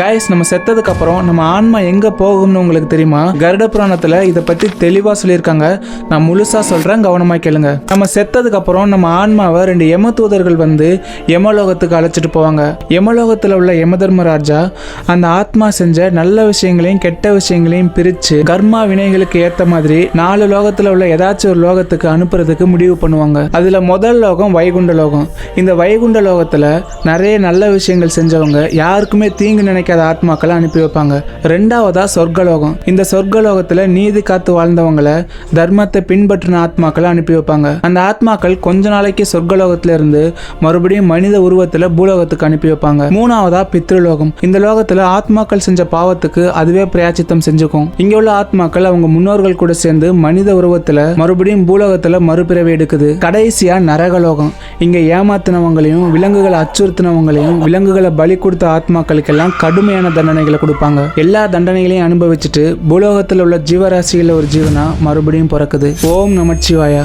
Guys நம்ம செத்ததுக்கு அப்புறம் நம்ம ஆன்மா எங்க போகும்னு உங்களுக்கு தெரியுமா? கருட புராணத்துல இதை பத்தி தெளிவா சொல்லியிருக்காங்க. நான் முழுசா சொல்றேன் கவனமா கேளுங்க. நம்ம செத்ததுக்கு அப்புறம் நம்ம ஆன்மாவை ரெண்டு யம தூதர்கள் வந்து யமலோகத்துக்கு அழைச்சிட்டு போவாங்க. யமலோகத்துல உள்ள யமதர்மராஜா அந்த ஆத்மா செஞ்ச நல்ல விஷயங்களையும் கெட்ட விஷயங்களையும் பிரிச்சு கர்மா வினைகளுக்கு ஏத்த மாதிரி நாலு லோகத்துல உள்ள ஏதாச்சும் ஒரு லோகத்துக்கு அனுப்புறதுக்கு முடிவு பண்ணுவாங்க. அதுல முதல் லோகம் வைகுண்ட லோகம். இந்த வைகுண்ட லோகத்துல நிறைய நல்ல விஷயங்கள் செஞ்சவங்க யாருக்குமே தீங்கு கிடைக்காத ஆத்மாக்களை அனுப்பி வைப்பாங்க. ரெண்டாவதா சொர்க்கலோகம். இந்த சொர்க்கலோகத்துல நீதி காத்து வாழ்ந்தவங்களை தர்மத்தை பின்பற்றின ஆத்மாக்களை அனுப்பி வைப்பாங்க. அந்த ஆத்மாக்கள் கொஞ்ச நாளைக்கு சொர்க்கலோகத்துல இருந்து மறுபடியும் மனித உருவத்துல பூலோகத்துக்கு அனுப்பி வைப்பாங்க. மூணாவதா பித்ருலோகம். இந்த லோகத்துல ஆத்மாக்கள் செஞ்ச பாவத்துக்கு அதுவே பிரயாச்சித்தம் செஞ்சுக்கும். இங்க உள்ள ஆத்மாக்கள் அவங்க முன்னோர்கள் கூட சேர்ந்து மனித உருவத்துல மறுபடியும் பூலோகத்துல மறுபிறவி எடுக்குது. கடைசியா நரகலோகம். இங்க ஏமாத்தினவங்களையும் விலங்குகளை அச்சுறுத்தினவங்களையும் விலங்குகளை பலி கொடுத்த ஆத்மாக்களுக்கெல்லாம் கடுமையான தண்டனைகளை கொடுப்பாங்க. எல்லா தண்டனைகளையும் அனுபவிச்சுட்டு பூலோகத்தில் உள்ள ஜீவராசியில் ஒரு ஜீவனா மறுபடியும் பிறக்குது. ஓம் நமச்சிவாயா.